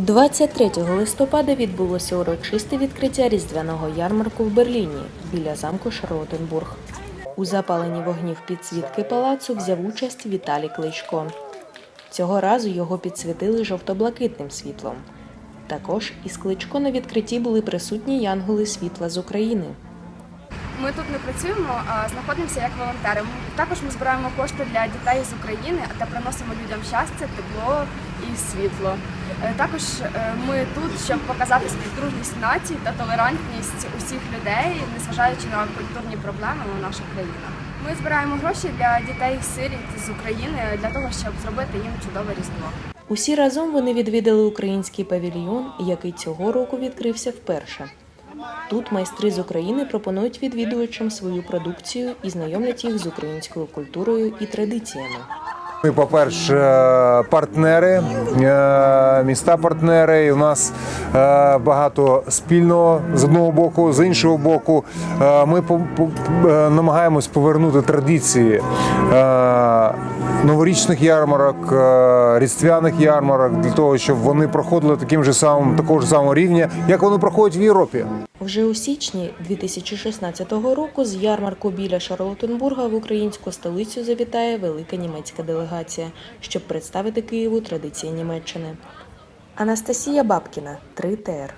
23 листопада відбулося урочисте відкриття різдвяного ярмарку в Берліні біля замку Шарлотенбург. У запаленні вогнів підсвітки палацу взяв участь Віталій Кличко. Цього разу його підсвітили жовто-блакитним світлом. Також із Кличко на відкритті були присутні янголи світла з України. Ми тут не працюємо, а знаходимося як волонтери. Також ми збираємо кошти для дітей з України та приносимо людям щастя, тепло і світло. Е, Також е, ми тут, щоб показати співдружність націй та толерантність усіх людей, незважаючи на культурні проблеми у наших країнах. Ми збираємо гроші для дітей сиріт з України для того, щоб зробити їм чудове різдво. Усі разом вони відвідали український павільйон, який цього року відкрився вперше. Тут майстри з України пропонують відвідувачам свою продукцію і знайомлять їх з українською культурою і традиціями. Ми, по-перше, партнери, е, міста партнери. І у нас е, багато спільного з одного боку, з іншого боку, е, ми по- по- намагаємось повернути традиції новорічних ярмарок, е, різдвяних ярмарок для того, щоб вони проходили таким же самим, такого ж самого рівня, як вони проходять в Європі. Вже у січні 2016 року з ярмарку біля Шарлотенбурга в українську столицю завітає велика німецька делегація, щоб представити Києву традиції Німеччини. Анастасія Бабкіна, 3 ТР.